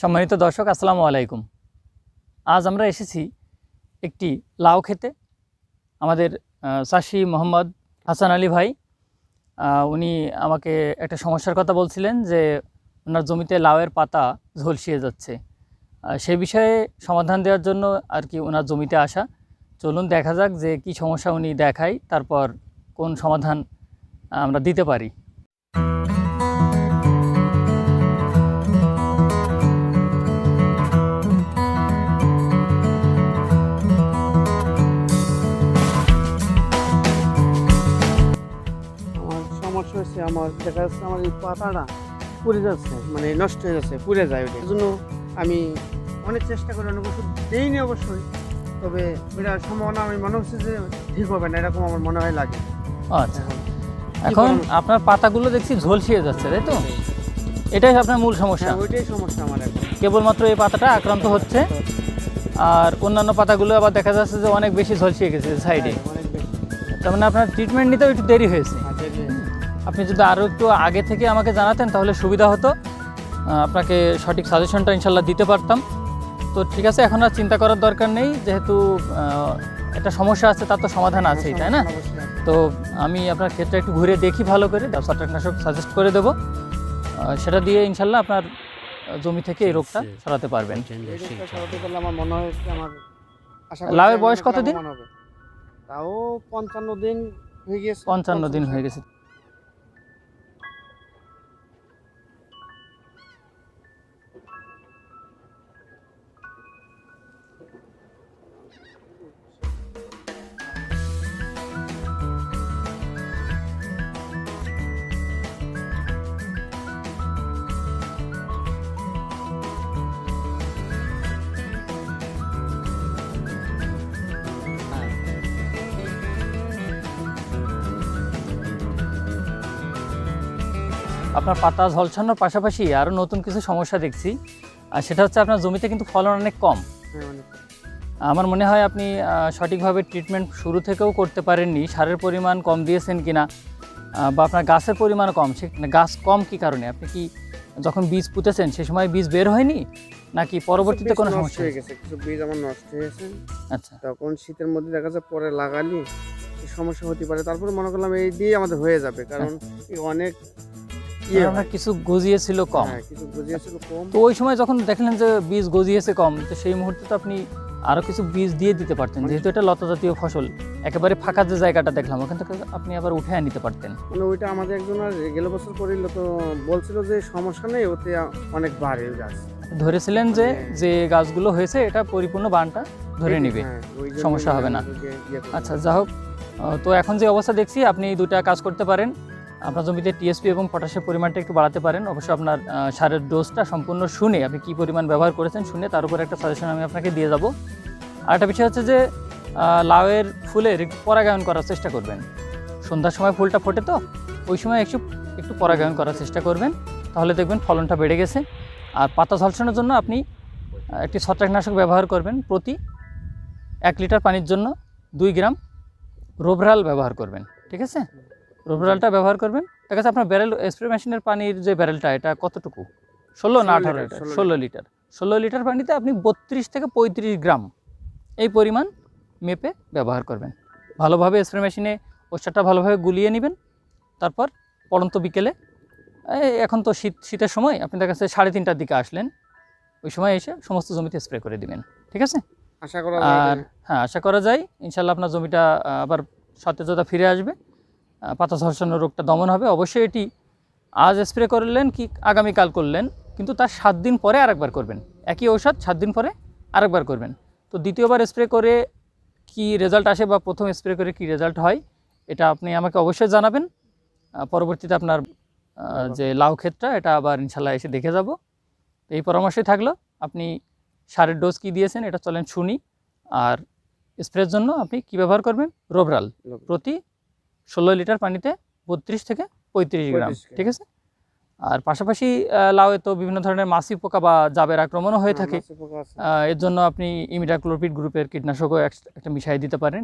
সম্মানিত দর্শক, আসসালামু আলাইকুম। আজ আমরা এসেছি একটি লাউ খেতে। আমাদের চাষি মোহাম্মদ হাসান আলী ভাই উনি আমাকে একটা সমস্যার কথা বলছিলেন যে ওনার জমিতে লাউয়ের পাতা ঝলসিয়ে যাচ্ছে। সে বিষয়ে সমাধান দেওয়ার জন্য আর কি ওনার জমিতে আসা। চলুন দেখা যাক যে কি সমস্যা উনি দেখায়, তারপর কোন সমাধান আমরা দিতে পারি। হচ্ছে আমার দেখা যাচ্ছে আমার এই পাতাটা পুড়ে যাচ্ছে মানে নষ্ট হয়ে যাচ্ছে পুড়ে যায় ওটা জন্য আমি অনেক চেষ্টা করি অনেক ওষুধ দিইনি অবশ্যই তবে এটার সম্ভাবনা আমি মনে হচ্ছে যে ঠিক হবে না এরকম আমার মনে হয় লাগে। আচ্ছা। এখন আপনার পাতাগুলো দেখছি ঝলসিয়ে যাচ্ছে তাই তো? এটাই আপনার মূল সমস্যা। হ্যাঁ, ওইটাই সমস্যা আমার এখন। কেবলমাত্র এই পাতাটা আক্রান্ত হচ্ছে আর অন্যান্য পাতাগুলো আবার দেখা যাচ্ছে যে অনেক বেশি ঝলসিয়ে গেছে সাইডে। হ্যাঁ, তার মানে আপনার ট্রিটমেন্ট নিতেও একটু দেরি হয়েছে। আপনি যদি আরও একটু আগে থেকে আমাকে জানাতেন তাহলে সুবিধা হতো। আপনাকে সঠিক সাজেশনটা ইনশাল্লাহ দিতে পারতাম। তো ঠিক আছে এখন আর চিন্তা করার দরকার নেই। যেহেতু একটা সমস্যা আছে তার তো সমাধান আছেই তাই না? তো আমি আপনার ক্ষেত্রে একটু ঘুরে দেখি ভালো করে ছত্রাকনাশক সাজেস্ট করে দেবো। সেটা দিয়ে ইনশাল্লাহ আপনার জমি থেকে এই রোগটা সরাতে পারবেন। মনে হয় করি বয়স কতদিন? তাও পঞ্চান্ন দিন হয়ে গেছে। পঞ্চান্ন দিন হয়ে গেছে। আপনার পাতা ঝলসানোর পাশাপাশি আরও নতুন কিছু সমস্যা দেখছি। আর সেটা হচ্ছে আপনার জমিতে কিন্তু ফলন অনেক কম। হ্যাঁ, আমার মনে হয় আপনি সঠিকভাবে ট্রিটমেন্ট শুরু থেকেও করতে পারেননি। সারের পরিমাণ কম দিয়েছেন কিনা বা আপনার গাছের পরিমাণ কম। সে গাছ কম কি কারণে? আপনি কি যখন বীজ পুঁতেছেন সে সময় বীজ বের হয়নি? নাকি পরবর্তীতে কোনো সমস্যা হয়ে গেছে কিছু বীজ আমার নষ্ট হয়েছে। আচ্ছা। তখন শীতের মধ্যে দেখা যাচ্ছে পরে লাগালি সমস্যা হতে পারে। তারপরে মনে করলাম এই দিয়ে আমাদের হয়ে যাবে। কারণ অনেক কিছু গজিয়েছিল কম। হ্যাঁ, কিছু কম। তো ওই সময় যখন দেখলেন যে বীজ গজিয়েছে কম তো সেই মুহূর্তে তো আপনি আরও কিছু বীজ দিয়ে দিতে পারতেন যেহেতু এটা লতা জাতীয় ফসল। একেবারে ফাঁকা যে জায়গাটা দেখলাম ওখান থেকে আপনি আবার উঠে নিতে পারতেন। মানে ওইটা আমাদের একজন আর গেল বছর করিল তো বলছিল যে সমস্যা নেই ওতে অনেক বাড়ে গাছ। ধরেছিলেন যে হ্যাঁ। যে গাছগুলো হয়েছে এটা পরিপূর্ণ বানটা ধরে নিবে। হ্যাঁ, সমস্যা হবে না। ইয়ে আচ্ছা। যা হোক তো এখন যে অবস্থা দেখছি আপনি দুটা কাজ করতে পারেন। আপনার জমিতে টিএসপি এবং পটাশের পরিমাণটা একটু বাড়াতে পারেন। অবশ্যই আপনার সারের ডোজটা সম্পূর্ণ শুনে আপনি কী পরিমাণ ব্যবহার করেছেন শুনে তার উপর একটা সাজেশন আমি আপনাকে দিয়ে যাব। আর একটা বিষয় হচ্ছে যে লাউয়ের ফুলের পরাগায়ন করার চেষ্টা করবেন। সন্ধ্যার সময় ফুলটা ফোটে তো, ওই সময় একটু একটু পরাগায়ন করার চেষ্টা করবেন। তাহলে দেখবেন ফলনটা বেড়ে গেছে। আর পাতা ঝলসানোর জন্য আপনি একটি ছত্রাকনাশক ব্যবহার করবেন প্রতি এক লিটার পানির জন্য দুই গ্রাম রোভরাল ব্যবহার করবেন। ঠিক আছে? রোভরালটা ব্যবহার করবেন? ঠিক আছে আপনার ব্যারেল স্প্রে মেশিনের পানির যে ব্যারেলটা এটা কতটুকু? ষোলো না আঠারো লিটার, লিটার? 16 ষোলো লিটার। ষোলো লিটার পানিতে আপনি বত্রিশ থেকে পঁয়ত্রিশ গ্রাম এই পরিমাণ মেপে ব্যবহার করবেন। ভালোভাবে স্প্রে মেশিনে ওষুধটা ভালোভাবে গুলিয়ে নেবেন। তারপর পড়ন্ত বিকেলে এখন তো শীত শীতের সময় আপনি দেখা যাচ্ছে সাড়ে তিনটার দিকে আসলেন। ওই সময় এসে সমস্ত জমিতে স্প্রে করে দিবেন ঠিক আছে? আশা করা আর হ্যাঁ আশা করা যায় ইনশাল্লাহ আপনার জমিটা আবার সতেজতা ফিরে আসবে। পাতা ঝলসানোর রোগটা দমন হবে। অবশ্যই এটি আজ স্প্রে করলেন কি আগামীকাল করলেন কিন্তু তার সাত দিন পরে আরেকবার করবেন। একই ঔষধ সাত দিন পরে আরেকবার করবেন। তো দ্বিতীয়বার স্প্রে করে কি রেজাল্ট আসে বা প্রথম স্প্রে করে কি রেজাল্ট হয় এটা আপনি আমাকে অবশ্যই জানাবেন। পরবর্তীতে আপনার যে লাউ ক্ষেতটা এটা আবার ইনশাল্লাহ এসে দেখে যাব। তো এই পরামর্শই থাকল আপনি সারের ডোজ কি দিয়েছেন এটা চলেন শুনি। আর স্প্রের জন্য আপনি কি ব্যবহার করবেন? রোবরাল। প্রতি ষোলো লিটার পানিতে বত্রিশ থেকে পঁয়ত্রিশ গ্রাম ঠিক আছে? আর পাশাপাশি লাউয়ে তো বিভিন্ন ধরনের মাছি পোকা বা জাবের আক্রমণও হয়ে হ্যাঁ, থাকে। এর জন্য আপনি ইমিডাক্লোরপিড গ্রুপের কীটনাশকও একটা মিশাই দিতে পারেন।